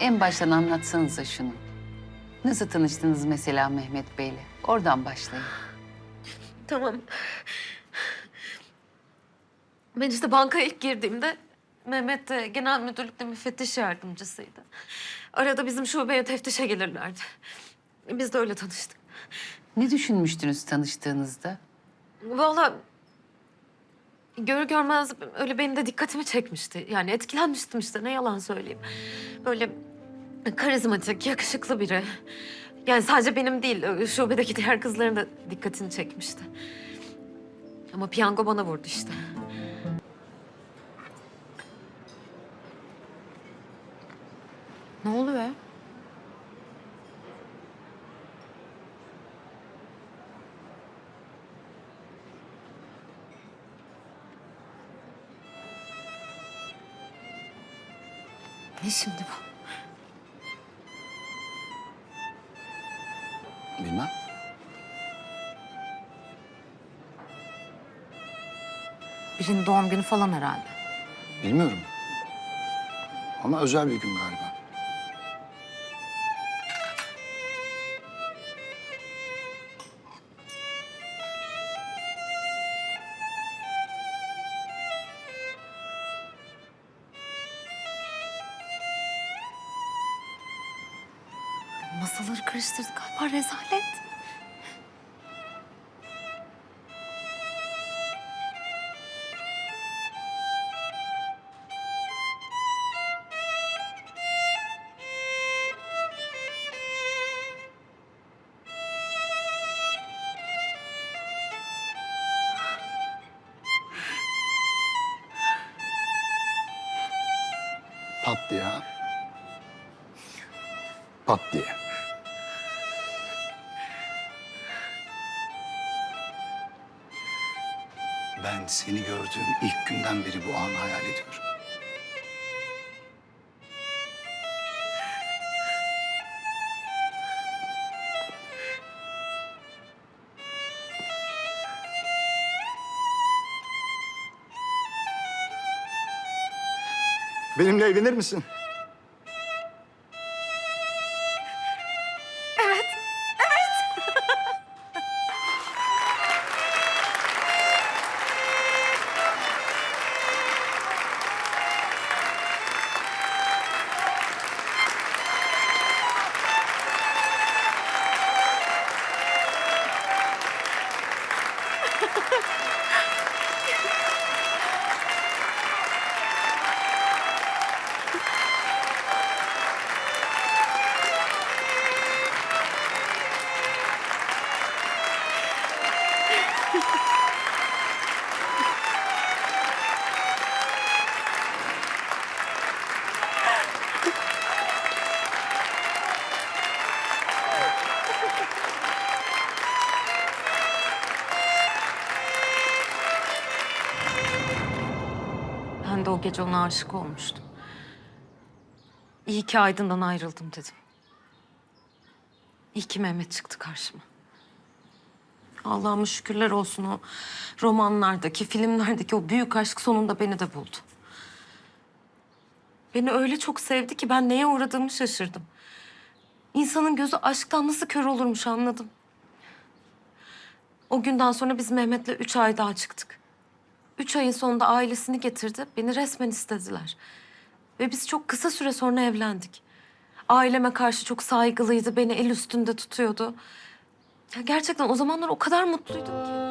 En baştan anlatsanıza şunu. Nasıl tanıştınız mesela Mehmet Bey'le? Oradan başlayın. Tamam. Ben işte bankaya ilk girdiğimde Mehmet de genel müdürlükte müfettiş yardımcısıydı. Arada bizim şubeye teftişe gelirlerdi. Biz de öyle tanıştık. Ne düşünmüştünüz tanıştığınızda? Vallahi görür görmez öyle benim de dikkatimi çekmişti. Yani etkilenmiştim işte ne yalan söyleyeyim. Böyle karizmatik, yakışıklı biri. Yani sadece benim değil, şubedeki diğer kızların da dikkatini çekmişti. Ama piyango bana vurdu işte. Ne oluyor? Ne şimdi bu? Bilmem. Birinin doğum günü falan herhalde. Bilmiyorum. Ama özel bir gün galiba. Masaları karıştırdı galiba rezalet. Pat diye. Pat diye. Ben seni gördüğüm ilk günden beri bu anı hayal ediyorum. Benimle evlenir misin? De o gece ona aşık olmuştum. İyi ki Aydın'dan ayrıldım dedim. İyi ki Mehmet çıktı karşıma. Allah'ıma şükürler olsun o romanlardaki, filmlerdeki o büyük aşk sonunda beni de buldu. Beni öyle çok sevdi ki ben neye uğradığımı şaşırdım. İnsanın gözü aşktan nasıl kör olurmuş anladım. O günden sonra biz Mehmet'le üç ay daha çıktık. Üç ayın sonunda ailesini getirdi. Beni resmen istediler. Ve biz çok kısa süre sonra evlendik. Aileme karşı çok saygılıydı. Beni el üstünde tutuyordu. Ya gerçekten o zamanlar o kadar mutluydum ki.